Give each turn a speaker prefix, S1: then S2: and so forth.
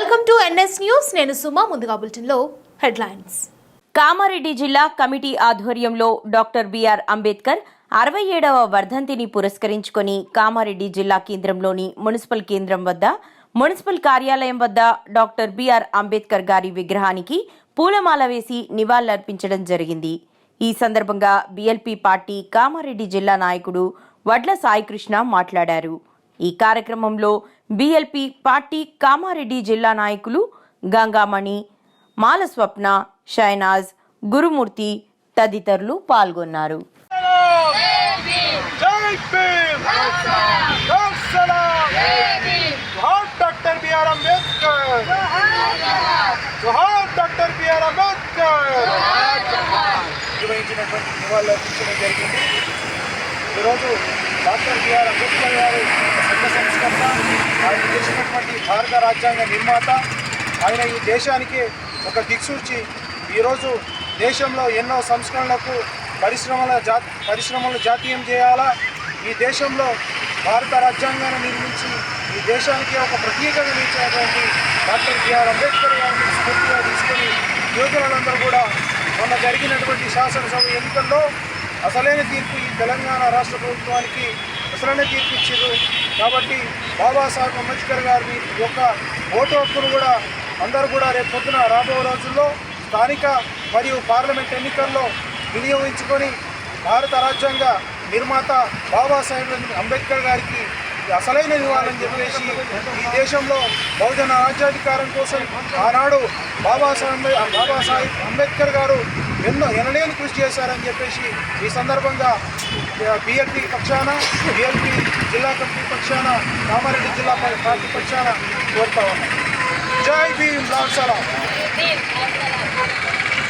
S1: Welcome to NS news. నేను సుమా ముందుగా బులెటిన్లో హెడ్లైన్స్.
S2: కామారెడ్డి జిల్లా కమిటీ ఆధ్వర్యంలో డాక్టర్ బిఆర్ అంబేద్కర్ అరవై ఏడవ వర్ధంతిని పురస్కరించుకొని కామారెడ్డి జిల్లా కేంద్రంలోని మున్సిపల్ కేంద్రం వద్ద మున్సిపల్ కార్యాలయం వద్ద డాక్టర్ బిఆర్ అంబేద్కర్ గారి విగ్రహానికి పూలమాల వేసి నివాళులర్పించడం జరిగింది. ఈ సందర్భంగా బిఎల్పి పార్టీ కామారెడ్డి జిల్లా నాయకుడు వడ్ల సాయికృష్ణ మాట్లాడారు. ఈ కార్యక్రమంలో బిఎల్పి పార్టీ కామారెడ్డి జిల్లా నాయకులు గంగామణి మాలస్వప్న షైనాజ్ గురుమూర్తి తదితరులు పాల్గొన్నారు
S3: నిర్వహించినటువంటి నివాళులు అర్పించడం జరిగింది ఈరోజు డాక్టర్ బిఆర్ అంబేద్కర్ గారు సంఘ సంస్కర్త ఆయన చేసినటువంటి భారత రాజ్యాంగ నిర్మాత. ఆయన ఈ దేశానికి ఒక దిక్సూచి. ఈరోజు దేశంలో ఎన్నో సంస్కరణలకు పరిశ్రమల జా పరిశ్రమలు జాతీయం చేయాలా? ఈ దేశంలో భారత రాజ్యాంగాన్ని నిర్మించి ఈ దేశానికి ఒక ప్రత్యేకత నిలిచినటువంటి డాక్టర్ బిఆర్ అంబేద్కర్ గారిని స్ఫూర్తిగా తీసుకొని యువకులందరూ కూడా మొన్న జరిగినటువంటి శాసనసభ ఎన్నికల్లో అసలైన తీర్పు ఈ తెలంగాణ రాష్ట్ర ప్రభుత్వానికి అసలైన తీర్పు ఇచ్చారు కాబట్టి బాబాసాహెబ్ అంబేద్కర్ గారి యొక్క ఓటు హక్కును కూడా అందరూ కూడా రేపు పొద్దున రాబో రోజుల్లో స్థానిక మరియు పార్లమెంట్ ఎన్నికల్లో వినియోగించుకొని భారత రాజ్యాంగ నిర్మాత బాబాసాహెబ్ అంబేద్కర్ గారికి అసలైన నివాళని చెప్పేసి ఈ దేశంలో బహుజన రాజ్యాధికారం కోసం ఆనాడు బాబాసాహెబ్ బాబాసాహెబ్ అంబేద్కర్ గారు ఎన్నో ఎనలేని కృషి చేశారని చెప్పేసి ఈ సందర్భంగా బిఎల్పి పక్షాన బిఎల్పి జిల్లా కమిటీ పక్షాన కామారెడ్డి జిల్లా పార్టీ పక్షాన కోరుతా ఉన్నాం. జై భీమ్ లాల్ సలాం.